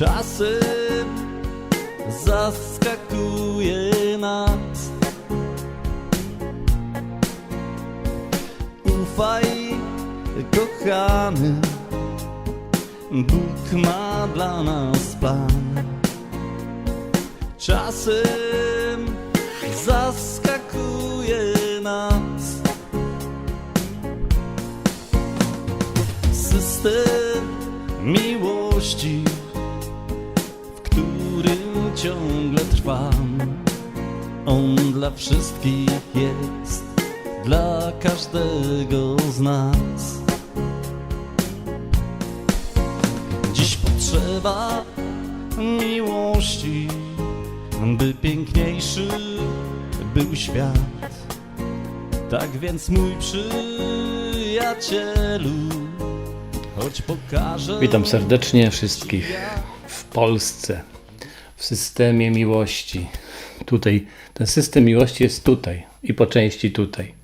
Czasem zaskakuje nas. Ufaj, kochany, Bóg ma dla nas plan. Czasem zaskakuje nas system miłości, ciągle trwam. On dla wszystkich jest, dla każdego z nas. Dziś potrzeba miłości, by piękniejszy był świat. Tak więc mój przyjacielu, choć pokażę. Witam serdecznie wszystkich w Polsce, w systemie miłości. Tutaj, ten system miłości jest tutaj i po części tutaj.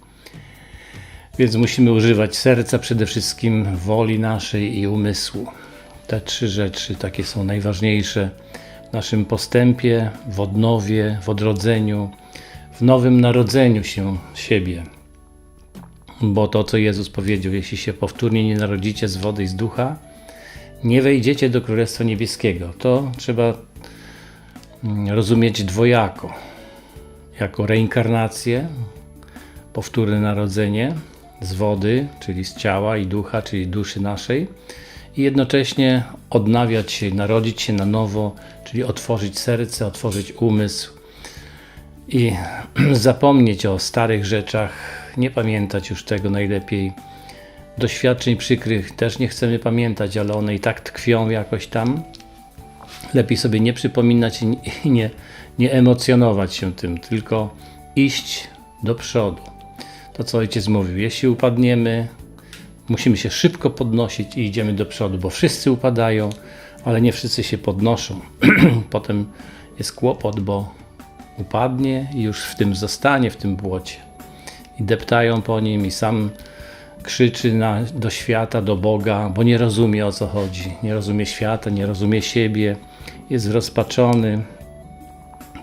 Więc musimy używać serca przede wszystkim, woli naszej i umysłu. Te trzy rzeczy takie są najważniejsze w naszym postępie, w odnowie, w odrodzeniu, w nowym narodzeniu się siebie. Bo to, co Jezus powiedział, jeśli się powtórnie nie narodzicie z wody i z ducha, nie wejdziecie do Królestwa Niebieskiego. To trzeba rozumieć dwojako. Jako reinkarnację, powtórne narodzenie z wody, czyli z ciała i ducha, czyli duszy naszej, i jednocześnie odnawiać się, narodzić się na nowo, czyli otworzyć serce, otworzyć umysł i zapomnieć o starych rzeczach, nie pamiętać już tego najlepiej. Doświadczeń przykrych też nie chcemy pamiętać, ale one i tak tkwią jakoś tam. Lepiej sobie nie przypominać i nie- nie emocjonować się tym, tylko iść do przodu. To, co ojciec mówił, jeśli upadniemy, musimy się szybko podnosić i idziemy do przodu, bo wszyscy upadają, ale nie wszyscy się podnoszą. Potem jest kłopot, bo upadnie i już w tym zostanie, w tym błocie. I deptają po nim i sam krzyczy na, do świata, do Boga, bo nie rozumie o co chodzi. Nie rozumie świata, nie rozumie siebie, jest rozpaczony.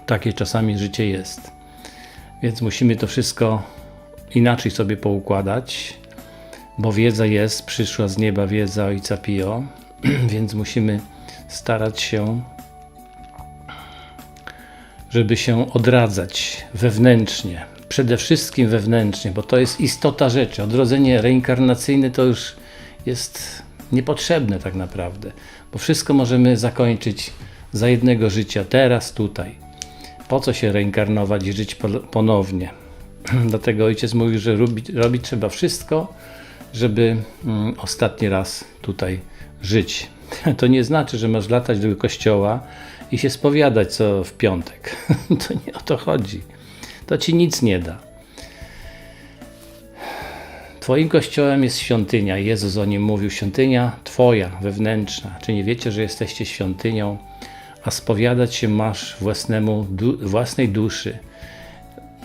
Takie czasami życie jest. Więc musimy to wszystko inaczej sobie poukładać, bo wiedza jest, przyszła z nieba wiedza Ojca Pio, więc musimy starać się, żeby się odradzać wewnętrznie, przede wszystkim wewnętrznie, bo to jest istota rzeczy. Odrodzenie reinkarnacyjne to już jest niepotrzebne tak naprawdę, bo wszystko możemy zakończyć za jednego życia, teraz, tutaj. Po co się reinkarnować i żyć po- ponownie? Dlatego ojciec mówił, że robić, robić trzeba wszystko, żeby mm, ostatni raz tutaj żyć. To nie znaczy, że masz latać do kościoła i się spowiadać co w piątek. To nie o to chodzi. To ci nic nie da. Twoim kościołem jest świątynia. Jezus o nim mówił: świątynia Twoja, wewnętrzna. Czy nie wiecie, że jesteście świątynią, a spowiadać się masz własnemu, du, własnej duszy,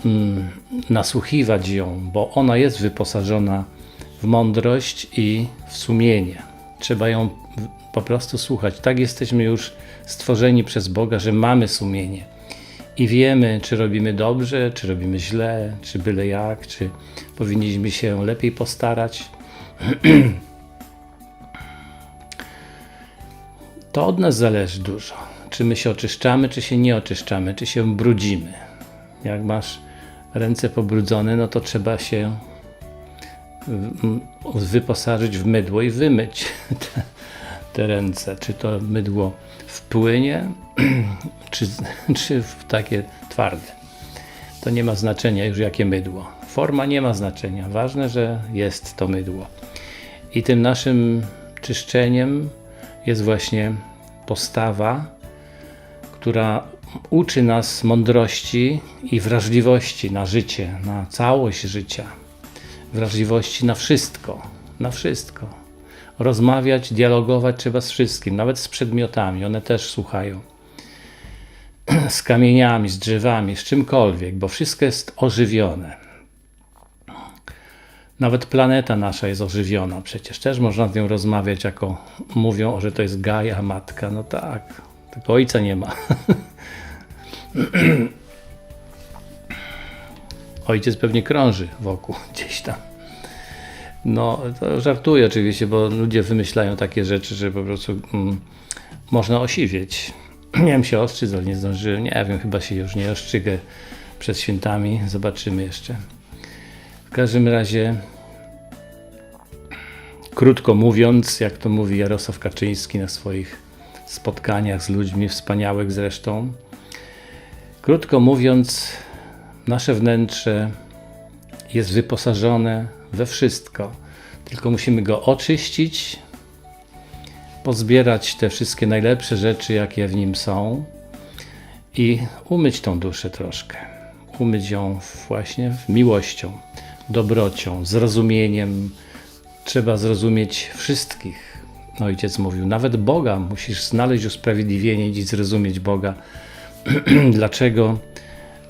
mm, nasłuchiwać ją, bo ona jest wyposażona w mądrość i w sumienie. Trzeba ją po prostu słuchać. Tak jesteśmy już stworzeni przez Boga, że mamy sumienie i wiemy, czy robimy dobrze, czy robimy źle, czy byle jak, czy powinniśmy się lepiej postarać. To od nas zależy dużo. Czy my się oczyszczamy, czy się nie oczyszczamy, czy się brudzimy. Jak masz ręce pobrudzone, no to trzeba się mm, wyposażyć w mydło i wymyć te, te ręce. Czy to mydło wpłynie, czy, czy w takie twarde. To nie ma znaczenia już jakie mydło. Forma nie ma znaczenia. Ważne, że jest to mydło. I tym naszym czyszczeniem jest właśnie postawa, która uczy nas mądrości i wrażliwości na życie, na całość życia. Wrażliwości na wszystko, na wszystko. Rozmawiać, dialogować trzeba z wszystkim, nawet z przedmiotami, one też słuchają. Z kamieniami, z drzewami, z czymkolwiek, bo wszystko jest ożywione. Nawet planeta nasza jest ożywiona. Przecież też można z nią rozmawiać, jako mówią, że to jest Gaja, matka. No tak, tylko ojca nie ma. Ojciec pewnie krąży wokół gdzieś tam. No, to żartuję oczywiście, bo ludzie wymyślają takie rzeczy, że po prostu mm, można osiwieć. Miałem się ostrzyc, ale nie zdążyłem. Nie wiem, chyba się już nie ostrzygę przed świętami. Zobaczymy jeszcze. W każdym razie, krótko mówiąc, jak to mówi Jarosław Kaczyński na swoich spotkaniach z ludźmi, wspaniałych zresztą, krótko mówiąc, nasze wnętrze jest wyposażone we wszystko, tylko musimy go oczyścić, pozbierać te wszystkie najlepsze rzeczy, jakie w nim są i umyć tą duszę troszkę. Umyć ją właśnie miłością, dobrocią, zrozumieniem. Trzeba zrozumieć wszystkich. Ojciec mówił, nawet Boga musisz znaleźć usprawiedliwienie i zrozumieć Boga. Dlaczego,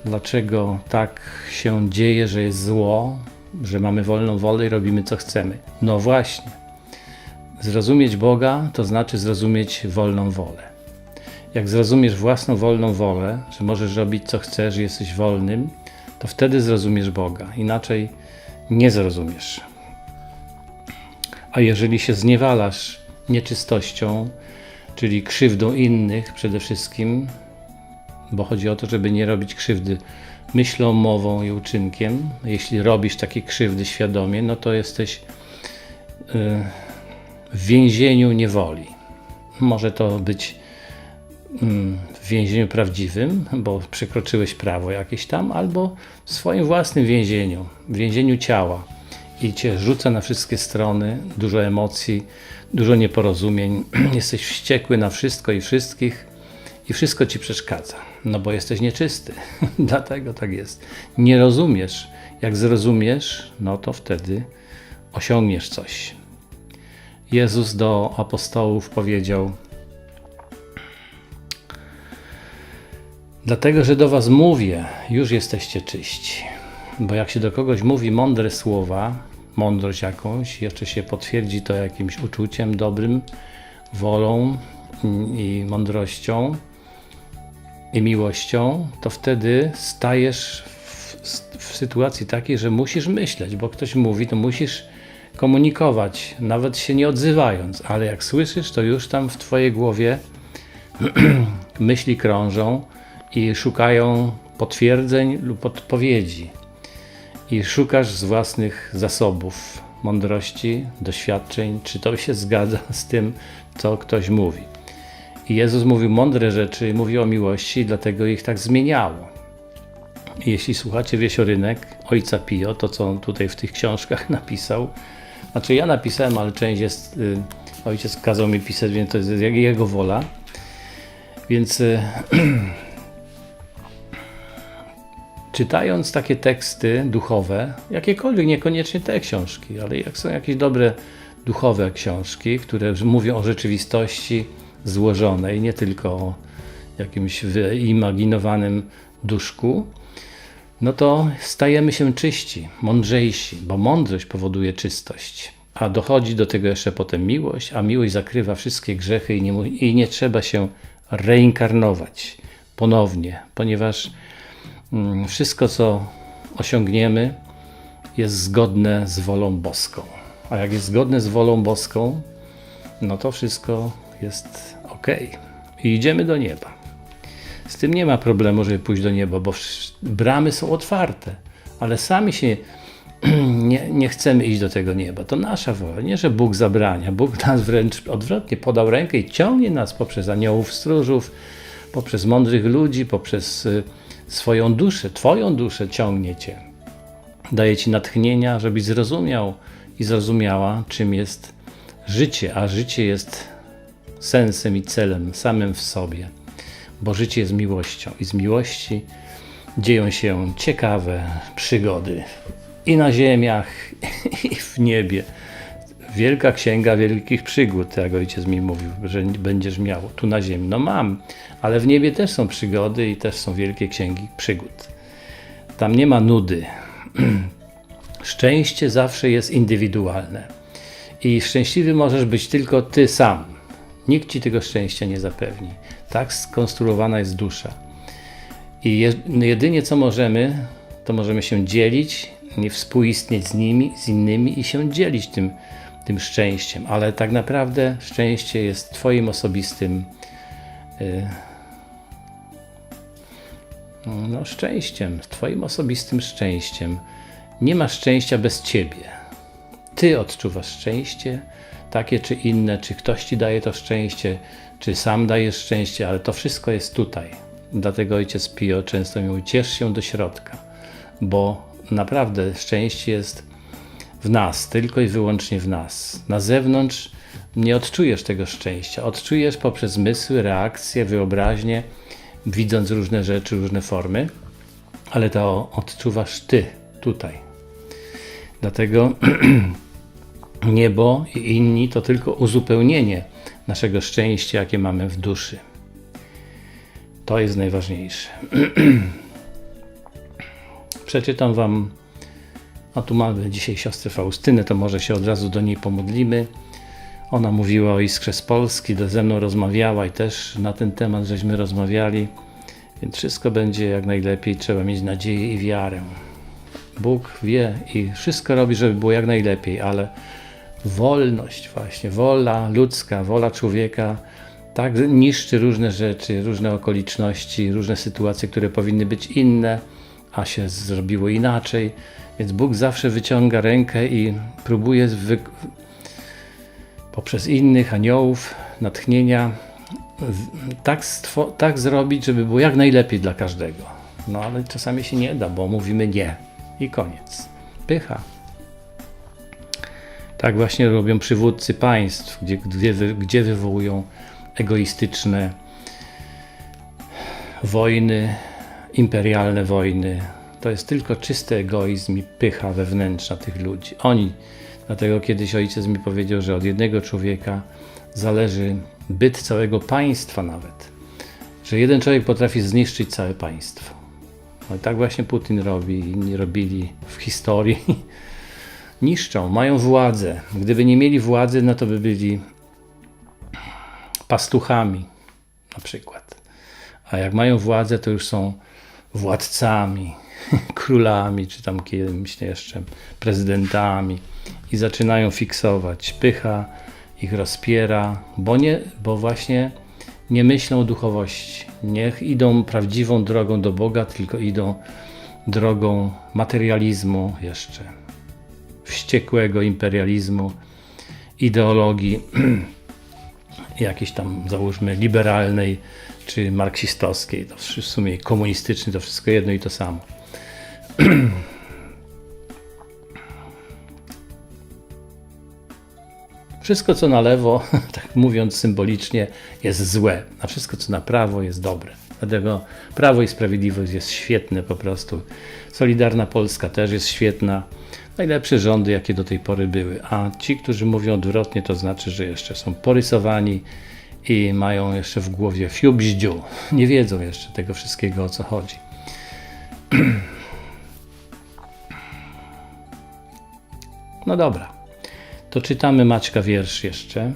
dlaczego tak się dzieje, że jest zło, że mamy wolną wolę i robimy co chcemy? No właśnie. Zrozumieć Boga to znaczy zrozumieć wolną wolę. Jak zrozumiesz własną wolną wolę, że możesz robić co chcesz, jesteś wolnym, to wtedy zrozumiesz Boga. Inaczej nie zrozumiesz. A jeżeli się zniewalasz nieczystością, czyli krzywdą innych przede wszystkim, bo chodzi o to, żeby nie robić krzywdy myślą, mową i uczynkiem. Jeśli robisz takie krzywdy świadomie, no to jesteś y, w więzieniu niewoli. Może to być mm, w więzieniu prawdziwym, bo przekroczyłeś prawo jakieś tam, albo w swoim własnym więzieniu, w więzieniu ciała i cię rzuca na wszystkie strony, dużo emocji, dużo nieporozumień, jesteś wściekły na wszystko i wszystkich i wszystko ci przeszkadza, no bo jesteś nieczysty, dlatego tak jest. Nie rozumiesz, jak zrozumiesz, no to wtedy osiągniesz coś. Jezus do apostołów powiedział: Dlatego, że do Was mówię, już jesteście czyści. Bo jak się do kogoś mówi mądre słowa, mądrość jakąś, jeszcze się potwierdzi to jakimś uczuciem dobrym, wolą i mądrością i miłością, to wtedy stajesz w, w sytuacji takiej, że musisz myśleć, bo ktoś mówi, to musisz komunikować, nawet się nie odzywając, ale jak słyszysz, to już tam w Twojej głowie myśli krążą i szukają potwierdzeń lub odpowiedzi. I szukasz z własnych zasobów mądrości, doświadczeń, czy to się zgadza z tym, co ktoś mówi. I Jezus mówił mądre rzeczy, mówił o miłości, dlatego ich tak zmieniało. Jeśli słuchacie Wiesiorynek, Ojca Pio, to co on tutaj w tych książkach napisał, znaczy ja napisałem, ale część jest, y, ojciec kazał mi pisać, więc to jest jego wola. Więc y, czytając takie teksty duchowe, jakiekolwiek, niekoniecznie te książki, ale jak są jakieś dobre duchowe książki, które mówią o rzeczywistości złożonej, nie tylko o jakimś wyimaginowanym duszku, no to stajemy się czyści, mądrzejsi, bo mądrość powoduje czystość. A dochodzi do tego jeszcze potem miłość, a miłość zakrywa wszystkie grzechy i nie, i nie trzeba się reinkarnować ponownie, ponieważ wszystko, co osiągniemy, jest zgodne z wolą boską. A jak jest zgodne z wolą boską, no to wszystko jest ok. I idziemy do nieba. Z tym nie ma problemu, żeby pójść do nieba, bo bramy są otwarte, ale sami się nie, nie chcemy iść do tego nieba. To nasza wola. Nie, że Bóg zabrania. Bóg nas wręcz odwrotnie podał rękę i ciągnie nas poprzez aniołów stróżów, poprzez mądrych ludzi, poprzez y, swoją duszę, Twoją duszę ciągnie Cię. Daje Ci natchnienia, żebyś zrozumiał i zrozumiała, czym jest życie, a życie jest sensem i celem samym w sobie, bo życie jest miłością i z miłości dzieją się ciekawe przygody i na ziemiach, i w niebie. Wielka księga wielkich przygód, jak ojciec mi mówił, że będziesz miał tu na ziemi. No mam, ale w niebie też są przygody i też są wielkie księgi przygód. Tam nie ma nudy. Szczęście zawsze jest indywidualne. I szczęśliwy możesz być tylko ty sam. Nikt ci tego szczęścia nie zapewni. Tak skonstruowana jest dusza. I je, jedynie co możemy, to możemy się dzielić, nie współistnieć z nimi, z innymi i się dzielić tym, tym szczęściem. Ale tak naprawdę szczęście jest Twoim osobistym y, no, szczęściem, Twoim osobistym szczęściem. Nie ma szczęścia bez Ciebie. Ty odczuwasz szczęście, takie czy inne, czy ktoś Ci daje to szczęście, czy sam dajesz szczęście, ale to wszystko jest tutaj. Dlatego ojciec Pio często mówił, ciesz się do środka, bo naprawdę szczęście jest w nas, tylko i wyłącznie w nas. Na zewnątrz nie odczujesz tego szczęścia. Odczujesz poprzez zmysły, reakcje, wyobraźnię, widząc różne rzeczy, różne formy, ale to odczuwasz ty tutaj. Dlatego niebo i inni to tylko uzupełnienie naszego szczęścia, jakie mamy w duszy. To jest najważniejsze. Przeczytam Wam, a tu mamy dzisiaj siostrę Faustynę, to może się od razu do niej pomodlimy. Ona mówiła o Iskrze z Polski, ze mną rozmawiała i też na ten temat żeśmy rozmawiali, więc wszystko będzie jak najlepiej. Trzeba mieć nadzieję i wiarę. Bóg wie i wszystko robi, żeby było jak najlepiej, ale wolność, właśnie, wola ludzka, wola człowieka tak niszczy różne rzeczy, różne okoliczności, różne sytuacje, które powinny być inne, a się zrobiło inaczej. Więc Bóg zawsze wyciąga rękę i próbuje poprzez innych aniołów, natchnienia, tak, tak zrobić, żeby było jak najlepiej dla każdego. No ale czasami się nie da, bo mówimy nie i koniec. Pycha. Tak właśnie robią przywódcy państw, gdzie, gdzie, wy- gdzie wywołują egoistyczne wojny, imperialne wojny. To jest tylko czysty egoizm i pycha wewnętrzna tych ludzi. Oni, dlatego kiedyś ojciec mi powiedział, że od jednego człowieka zależy byt całego państwa nawet. Że jeden człowiek potrafi zniszczyć całe państwo. No i tak właśnie Putin robi, inni robili w historii. Niszczą, mają władzę. Gdyby nie mieli władzy, no to by byli pastuchami na przykład. A jak mają władzę, to już są władcami, królami, czy tam kimś jeszcze, prezydentami i zaczynają fiksować. Pycha ich rozpiera, bo, nie, bo właśnie nie myślą o duchowości. Niech idą prawdziwą drogą do Boga, tylko idą drogą materializmu jeszcze, wściekłego imperializmu, ideologii jakiejś tam, załóżmy, liberalnej czy marksistowskiej, to w sumie komunistycznej, to wszystko jedno i to samo. Wszystko, co na lewo, tak mówiąc symbolicznie, jest złe, a wszystko, co na prawo, jest dobre. Dlatego Prawo i Sprawiedliwość jest świetne po prostu. Solidarna Polska też jest świetna. Najlepsze rządy, jakie do tej pory były. A ci, którzy mówią odwrotnie, to znaczy, że jeszcze są porysowani i mają jeszcze w głowie fiubździu. Nie wiedzą jeszcze tego wszystkiego, o co chodzi. No dobra. To czytamy Maćka wiersz jeszcze.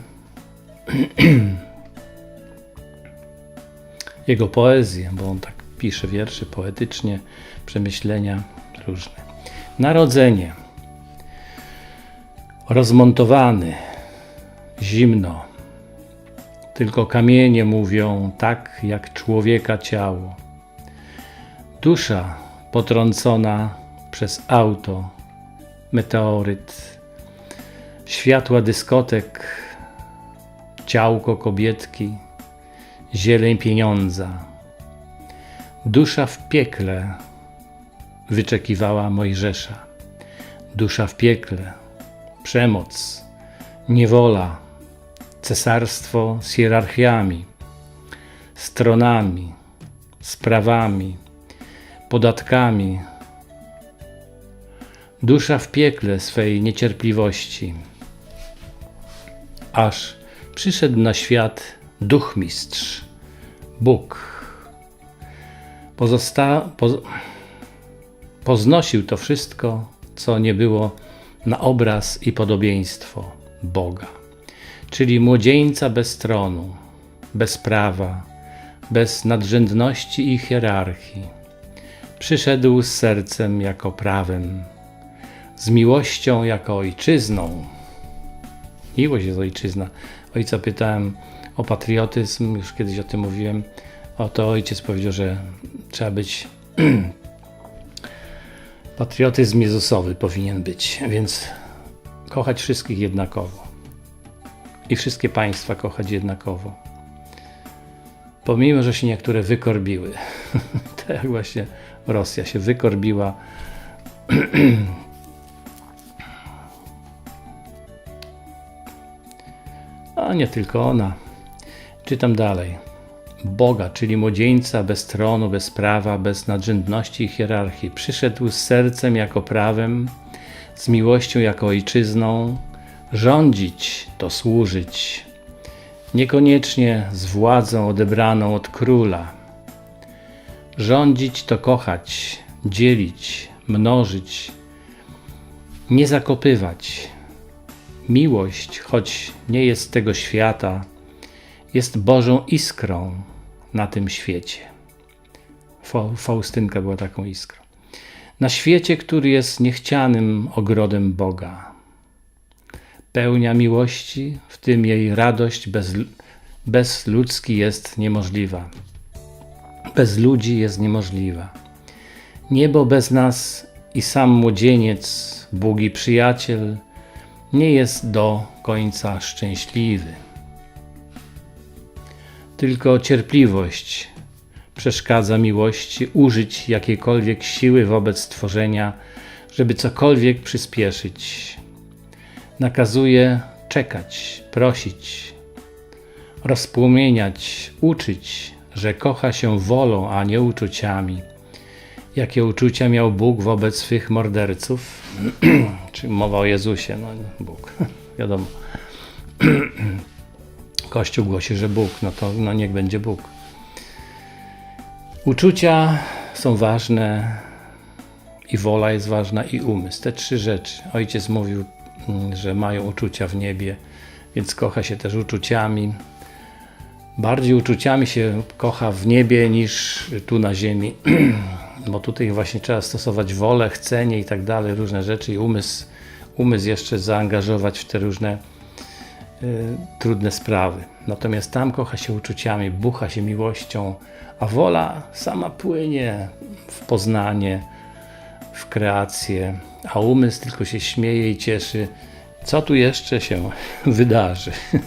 Jego poezję, bo on tak pisze wiersze poetycznie, przemyślenia różne. Narodzenie. Rozmontowany, zimno. Tylko kamienie mówią tak jak człowieka ciało. Dusza potrącona przez auto, meteoryt, światła dyskotek, ciałko kobietki, zieleń pieniądza. Dusza w piekle wyczekiwała Mojżesza. Dusza w piekle, przemoc, niewola, cesarstwo z hierarchiami, stronami, sprawami, podatkami. Dusza w piekle swej niecierpliwości, aż przyszedł na świat Duch Mistrz, Bóg. Pozosta- poz- poznosił to wszystko co nie było na obraz i podobieństwo Boga, czyli młodzieńca bez tronu, bez prawa, bez nadrzędności i hierarchii. Przyszedł z sercem jako prawem, z miłością jako ojczyzną. Miłość jest ojczyzna. Ojca pytałem o patriotyzm, już kiedyś o tym mówiłem. Oto ojciec powiedział, że trzeba być. Patriotyzm Jezusowy powinien być, więc kochać wszystkich jednakowo. I wszystkie państwa kochać jednakowo. Pomimo, że się niektóre wykorbiły. tak jak właśnie Rosja się wykorbiła. A nie tylko ona. Czytam dalej. Boga, czyli młodzieńca bez tronu, bez prawa, bez nadrzędności i hierarchii, przyszedł z sercem jako prawem, z miłością jako ojczyzną. Rządzić to służyć, niekoniecznie z władzą odebraną od króla. Rządzić to kochać, dzielić, mnożyć, nie zakopywać. Miłość, choć nie jest tego świata, jest Bożą iskrą na tym świecie. Fa- Faustynka była taką iskrą. Na świecie, który jest niechcianym ogrodem Boga. Pełnia miłości, w tym jej radość bez, bezludzki jest niemożliwa. Bez ludzi jest niemożliwa. Niebo bez nas i sam młodzieniec, Bóg i przyjaciel, nie jest do końca szczęśliwy. Tylko cierpliwość przeszkadza miłości użyć jakiejkolwiek siły wobec stworzenia, żeby cokolwiek przyspieszyć. Nakazuje czekać, prosić, rozpłomieniać, uczyć, że kocha się wolą, a nie uczuciami. Jakie uczucia miał Bóg wobec swych morderców? Czy mowa o Jezusie? No, Bóg, wiadomo. Kościół głosi, że Bóg, no to no niech będzie Bóg. Uczucia są ważne i wola jest ważna i umysł. Te trzy rzeczy. Ojciec mówił, mm, że mają uczucia w niebie, więc kocha się też uczuciami. Bardziej uczuciami się kocha w niebie niż tu na ziemi, bo tutaj właśnie trzeba stosować wolę, chcenie i tak dalej, różne rzeczy i umysł, umysł jeszcze zaangażować w te różne y, trudne sprawy. Natomiast tam kocha się uczuciami, bucha się miłością, a wola sama płynie w poznanie, w kreację, a umysł tylko się śmieje i cieszy, co tu jeszcze się wydarzy.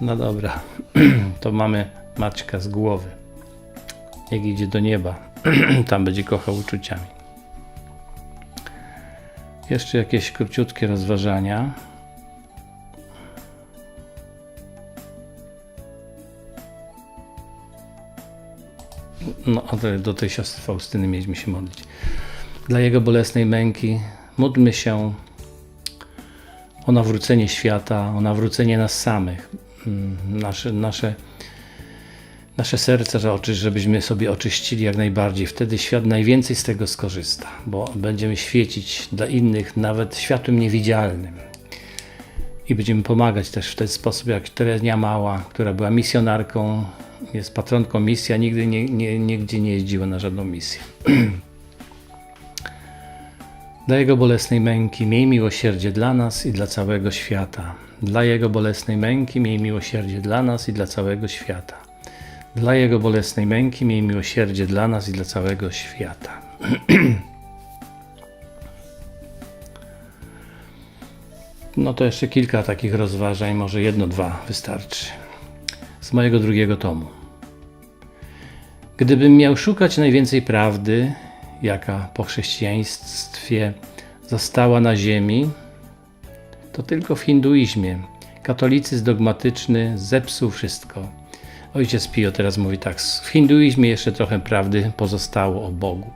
No dobra, to mamy Maćka z głowy. Jak idzie do nieba, tam będzie kochał uczuciami. Jeszcze jakieś króciutkie rozważania. No, a do- do tej siostry Faustyny mieliśmy się modlić. Dla jego bolesnej męki módlmy się o nawrócenie świata, o nawrócenie nas samych, Mm, nasze, nasze, nasze serca, oczy, żebyśmy sobie oczyścili jak najbardziej. Wtedy świat najwięcej z tego skorzysta, bo będziemy świecić dla innych nawet światłem niewidzialnym. I będziemy pomagać też w ten sposób, jak Terenia Mała, która była misjonarką, jest patronką misji, a nigdy nie, nie, nigdzie nie jeździła na żadną misję. Dla Jego bolesnej męki miej miłosierdzie dla nas i dla całego świata. Dla Jego bolesnej męki miej miłosierdzie dla nas i dla całego świata. Dla Jego bolesnej męki miej miłosierdzie dla nas i dla całego świata. No to jeszcze kilka takich rozważań, może jedno, dwa wystarczy. Z mojego drugiego tomu. Gdybym miał szukać najwięcej prawdy, jaka po chrześcijaństwie została na ziemi, to tylko w hinduizmie. Katolicyzm dogmatyczny zepsuł wszystko. Ojciec Pio teraz mówi tak, w hinduizmie jeszcze trochę prawdy pozostało o Bogu.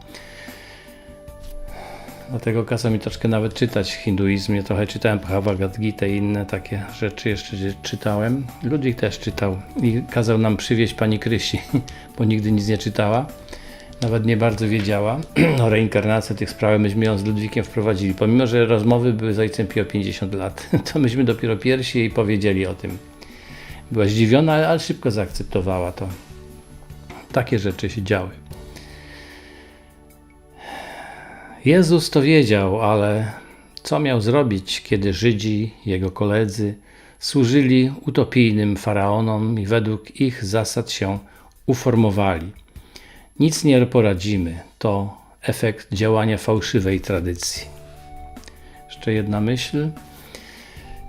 Dlatego kazał mi troszkę nawet czytać hinduizm. Ja trochę czytałem Bhagavad Gita i inne takie rzeczy jeszcze czytałem. Ludwik też czytał i kazał nam przywieźć pani Krysi, bo nigdy nic nie czytała. nawet nie bardzo wiedziała o reinkarnacji tych spraw. Myśmy ją z Ludwikiem wprowadzili. Pomimo, że rozmowy były z ojcem Pio 50 lat, to myśmy dopiero pierwsi jej powiedzieli o tym. Była zdziwiona, ale szybko zaakceptowała to. Takie rzeczy się działy. Jezus to wiedział, ale co miał zrobić, kiedy Żydzi, jego koledzy, służyli utopijnym faraonom i według ich zasad się uformowali? Nic nie poradzimy, to efekt działania fałszywej tradycji. Jeszcze jedna myśl.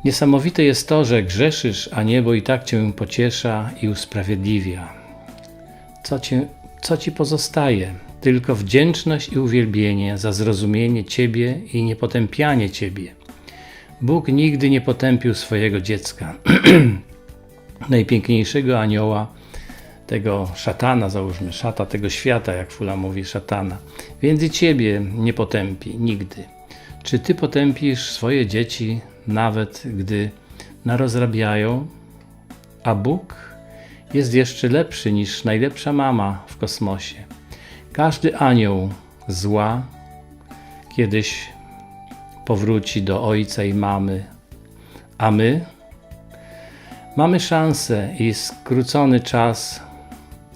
Niesamowite jest to, że grzeszysz, a niebo i tak cię pociesza i usprawiedliwia. Co, cię, co ci pozostaje? Tylko wdzięczność i uwielbienie za zrozumienie Ciebie i niepotępianie Ciebie. Bóg nigdy nie potępił swojego dziecka, najpiękniejszego anioła, tego szatana, załóżmy, szata tego świata, jak Fula mówi, szatana. Więc i Ciebie nie potępi nigdy. Czy Ty potępisz swoje dzieci, nawet gdy narozrabiają, a Bóg jest jeszcze lepszy niż najlepsza mama w kosmosie. Każdy anioł zła kiedyś powróci do ojca i mamy, a my mamy szansę i skrócony czas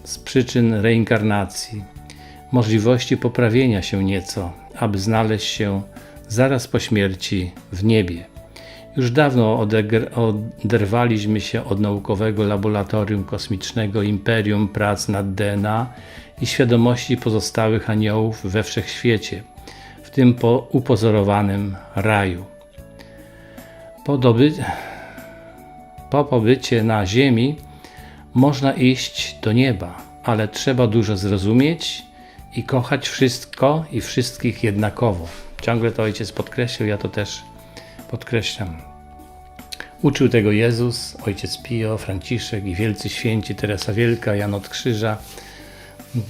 z przyczyn reinkarnacji, możliwości poprawienia się nieco, aby znaleźć się zaraz po śmierci w niebie. Już dawno oderwaliśmy się od naukowego laboratorium kosmicznego imperium prac nad DNA i świadomości pozostałych aniołów we wszechświecie, w tym po upozorowanym raju. Po, doby- po pobycie na Ziemi można iść do nieba, ale trzeba dużo zrozumieć i kochać wszystko i wszystkich jednakowo. Ciągle to ojciec podkreślił, ja to też podkreślam. Uczył tego Jezus, ojciec Pio, Franciszek i wielcy święci, Teresa Wielka, Jan od Krzyża,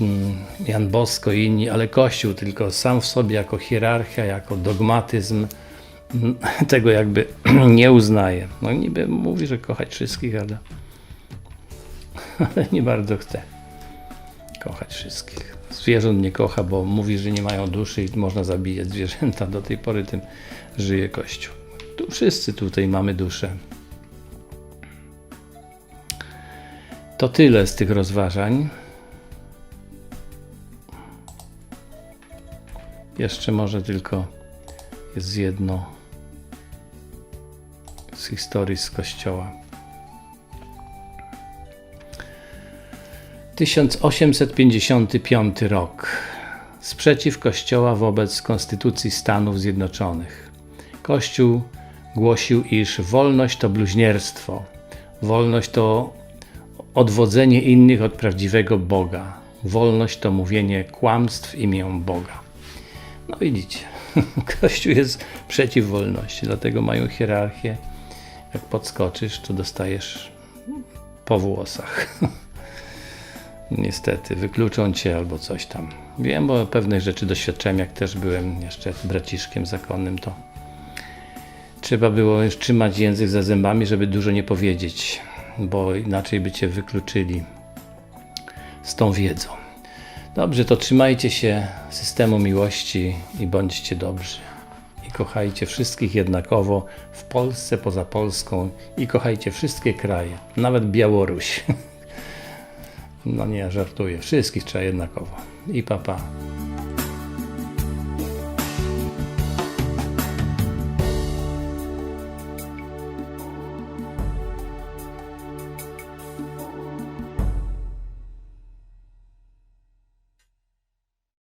mm, Jan Bosko i inni, ale Kościół tylko sam w sobie jako hierarchia, jako dogmatyzm mm, tego jakby nie uznaje. No niby mówi, że kochać wszystkich, ale, ale nie bardzo chce kochać wszystkich. Zwierząt nie kocha, bo mówi, że nie mają duszy i można zabijać zwierzęta. Do tej pory tym żyje Kościół. Tu wszyscy tutaj mamy duszę. To tyle z tych rozważań. Jeszcze może tylko jest jedno z historii z Kościoła. 1855 rok. Sprzeciw Kościoła wobec Konstytucji Stanów Zjednoczonych. Kościół głosił, iż wolność to bluźnierstwo, wolność to odwodzenie innych od prawdziwego Boga, wolność to mówienie kłamstw w imię Boga. No widzicie, Kościół jest przeciw wolności, dlatego mają hierarchię. Jak podskoczysz, to dostajesz po włosach. Niestety, wykluczą cię albo coś tam. Wiem, bo pewnych rzeczy doświadczyłem, jak też byłem jeszcze braciszkiem zakonnym, to trzeba było już trzymać język za zębami, żeby dużo nie powiedzieć, bo inaczej by cię wykluczyli z tą wiedzą. Dobrze, to trzymajcie się systemu miłości i bądźcie dobrzy. I kochajcie wszystkich jednakowo w Polsce, poza Polską i kochajcie wszystkie kraje, nawet Białoruś. No nie, żartuję. Wszystkich trzeba jednakowo. I papa. Pa.